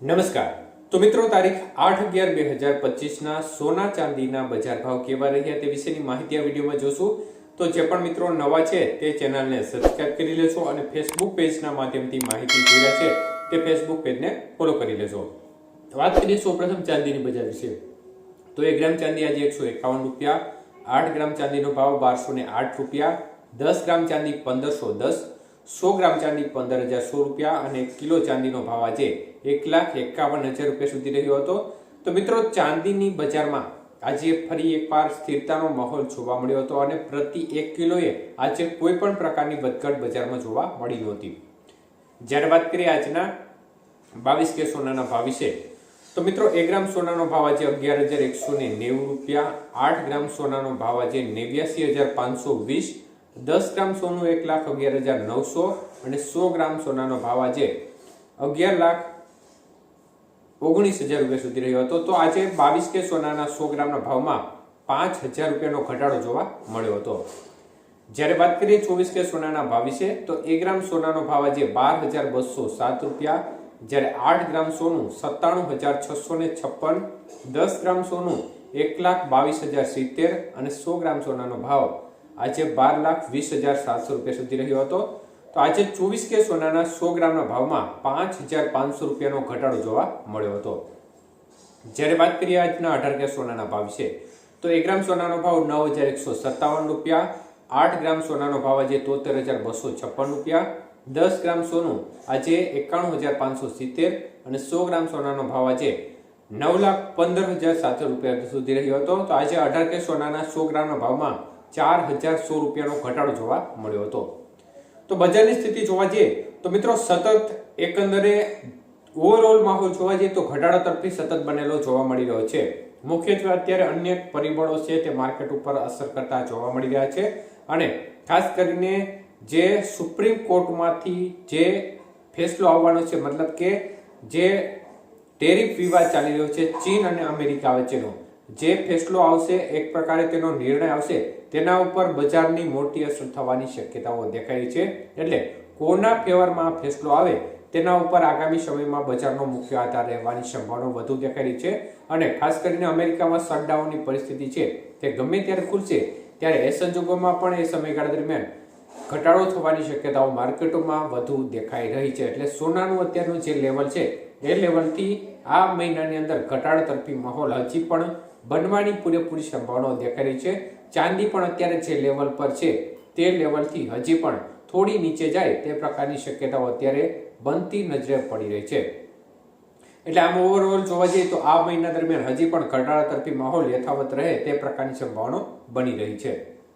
નમસ્કાર. તો મિત્રો, તારીખ આઠ અગિયાર બે હજાર પચીસના સોના ચાંદીના બજાર ભાવ કેવા રહ્યા તે વિશેની માહિતી આ વિડીયોમાં જોશું. તો જે પણ મિત્રો નવા છે તે ચેનલને સબસ્ક્રાઇબ કરી લેજો અને ફેસબુક પેજના માધ્યમથી માહિતી જોઈ રહ્યા છે તે ફેસબુક પેજને ફોલો કરી લેજો. વાત કરીએ સૌપ્રથમ ચાંદીની બજાર વિશે. તો એક ગ્રામ ચાંદી આજે એકસો એકાવન રૂપિયા, આઠ ગ્રામ ચાંદીનો ભાવ બારસો ને આઠ રૂપિયા, દસ ગ્રામ ચાંદી પંદરસો દસ સો ગ્રામ ચાંદી પંદર હજાર સો રૂપિયા અને કિલો ચાંદીનો ભાવ આજે એક લાખ એકાવન હજાર રૂપિયા સુધી રહ્યો હતો. તો મિત્રો, ચાંદીની બજારમાં આજે ફરી એકવાર સ્થિરતાનો માહોલ જોવા મળ્યો હતો અને પ્રતિ એક કિલોએ આજે કોઈ પણ પ્રકારની વધઘટ બજારમાં જોવા મળી નહોતી. જ્યારે વાત કરીએ આજના બાવીસ કે સોનાના ભાવ વિશે, તો મિત્રો, એક ગ્રામ સોનાનો ભાવ આજે અગિયાર હજાર એકસો ને નેવું રૂપિયા, આઠ ગ્રામ સોનાનો ભાવ આજે નેવ્યાસી હજાર પાંચસો વીસ દસ ગ્રામ સોનું એક લાખ અગિયાર હજાર નવસો અને સો ગ્રામ સોનાનો ભાવ આજે અગિયાર લાખ ઓગણીસ હજાર રૂપિયા સુધી રહ્યો હતો. તો આજે બાવીસ કે સોનાના સો ગ્રામના ભાવમાં પાંચ હજાર રૂપિયાનો ઘટાડો જોવા મળ્યો હતો. જ્યારે વાત કરીએ ચોવીસ કે સોનાના ભાવ વિશે, તો એક ગ્રામ સોનાનો ભાવ આજે બાર હજાર બસો સાત રૂપિયા. જ્યારે આઠ ગ્રામ સોનું સત્તાણું હજાર છસો ને છપ્પન, દસ ગ્રામ સોનું એક લાખ બાવીસ હજાર સિત્તેર અને સો ગ્રામ સોનાનો ભાવ આજે બાર લાખ વીસ હજાર સાતસો રૂપિયા સુધી રહ્યો હતો. તો આજે ચોવીસ કે સોનાના સો ગ્રામના ભાવમાં પાંચ હજાર પાંચસો રૂપિયાનો ઘટાડો જોવા મળ્યો હતો. જ્યારે વાત કરીએ આજના અઢાર કે સોનાના ભાવ છે તો એક ગ્રામ સોનાનો ભાવ નવ હજાર એકસો સત્તાવન રૂપિયા, આઠ ગ્રામ સોનાનો ભાવ આજે તોતેર હજાર બસો છપ્પન રૂપિયા, દસ ગ્રામ સોનું આજે એકાણું હજાર પાંચસો સિત્તેર અને સો ગ્રામ સોનાનો ભાવ આજે નવ લાખ પંદર હજાર સાતસો રૂપિયા સુધી રહ્યો હતો. તો આજે અઢાર કે સોનાના સો ગ્રામના ભાવમાં ચાર હજાર સો રૂપિયાનો ઘટાડો જોવા મળ્યો હતો. તો બજારની સ્થિતિ જોવા જઈએ, તો મિત્રો સતત એકંદરે ઓવરઓલ માહોલ જોવા જઈએ, તો ઘટાડો તરફી સતત બનેલો જોવા મળી રહ્યો છે. મુખ્યત્વે અત્યારે અન્ય પરિબળો છે તે માર્કેટ ઉપર અસર કરતા જોવા મળી રહ્યા છે. અને ખાસ કરીને જે સુપ્રીમ કોર્ટમાંથી જે ફેસલો આવવાનો છે, મતલબ કે જે ટેરિફ વિવાદ ચાલી રહ્યો છે, ચીન અને અમેરિકા વચ્ચેનો. જે ફેસલો આવશે, એક પ્રકારે તેનો નિર્ણય આવશે, તેના ઉપર બજારની મોટી અસર થવાની શક્યતાઓ દેખાય છે. એટલે કોના ફેવરમાં ફેસલો આવે, તેના ઉપર આગામી સમયમાં બજારનો મુખ્ય આધાર રહેવાની સંભાવના વધુ દેખાઈ રહી છે અને ખાસ કરીને અમેરિકામાં શટડાઉનની પરિસ્થિતિ છે, તે ગમે ત્યારે ખુલશે, ત્યારે એ સંજોગોમાં પણ એ સમયગાળા દરમિયાન ઘટાડો થવાની શક્યતાઓ માર્કેટોમાં વધુ દેખાઈ રહી છે. એટલે સોનાનું અત્યારનું જે લેવલ છે, એ લેવલથી આ મહિનાની અંદર ઘટાડા તરફી માહોલ હજી પણ બનવાની પૂરેપૂરી સંભાવનાઓ દેખાઈ રહી છે. ચાંદી પણ અત્યારે જે લેવલ પર છે, તે લેવલથી હજી પણ થોડી નીચે જાય તે પ્રકારની શક્યતાઓ અત્યારે બનતી નજરે પડી રહી છે. એટલે આમ ઓવરઓલ જોવા જઈએ તો આ મહિના દરમિયાન હજી પણ ઘટાડા તરફી માહોલ યથાવત રહે તે પ્રકારની સંભાવનાઓ બની રહી છે.